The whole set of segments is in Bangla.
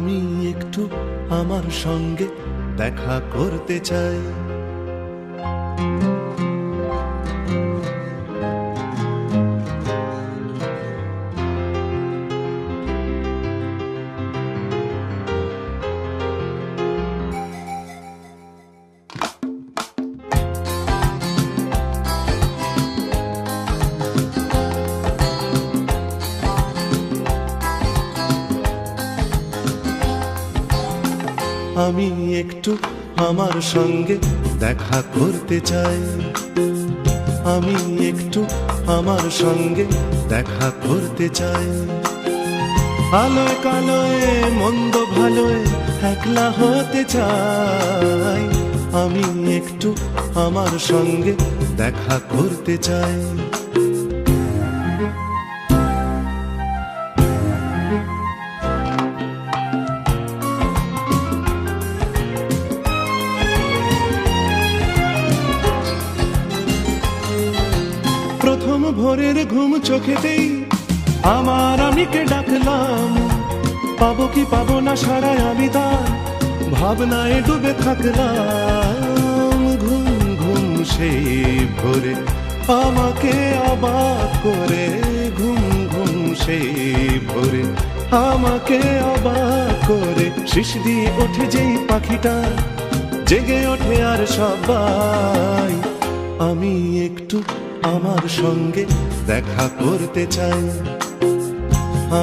আমি একটু আমার সঙ্গে দেখা করতে চাই। আমি একটু আমার সঙ্গে দেখা করতে চাই। আমি একটু আমার সঙ্গে দেখা করতে চাই। আলোয় কালোয়, মন্দ ভালোয় একলা হতে চাই। আমি একটু আমার সঙ্গে দেখা করতে চাই। ভোরের ঘুম চোখেতেই আমার আমিকে ডাকলাম। পাবো কি পাবো না সারায় আমি তার ভাবনায় ডুবে থাকলাম। ঘুম ঘুম সেই ভোরে আমাকে অবাক করে। ঘুম ঘুম সেই ভোরে আমাকে অবাক করে। শিশ দিয়ে ওঠে যেই পাখিটা, জেগে ওঠে আর সবাই। আমি একটু আমার সঙ্গে দেখা করতে চাই।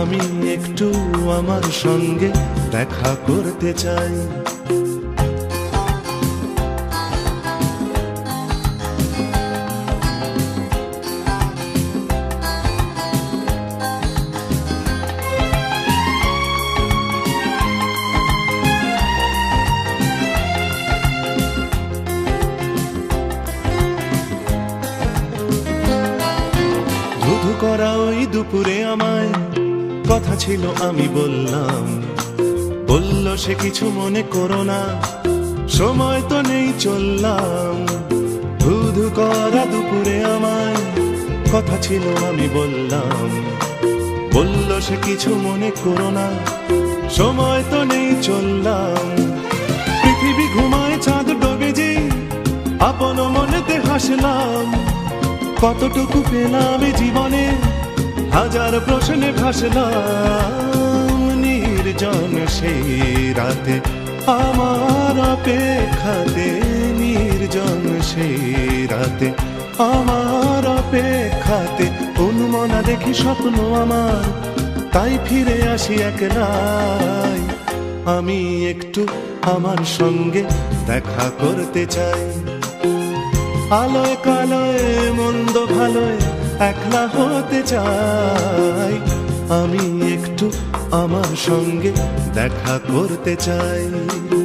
আমি একটু আমার সঙ্গে দেখা করতে চাই। করা ওই দুপুরে আমায়। কথা ছিল, আমি বললাম, বলল সে কিছু মনে করো না, সময় তো নেই চললাম। ধুধু করা দুপুরে আমায়, কথা ছিল, আমি বললাম, বলল সে কিছু মনে করো না, সময় তো নেই চললাম। পৃথিবী ঘুমায়, চাঁদ ডোবে যে, আপন মনেতে হাসলাম। কতটুকু পেলাম জীবনে? হাজার প্রশ্নে ভাসলাম নির্জন সেই রাতে। আমার অপেক্ষাতে নির্জন সেই রাতে। আমার অপেক্ষাতে অনুমনা দেখি স্বপ্ন আমার। তাই ফিরে আসি একলাই। আমি একটু আমার সঙ্গে দেখা করতে চাই। আলোয় কালোয় মন্দ ভালোয় একলা হতে চাই। আমি একটু আমার সঙ্গে দেখা করতে চাই।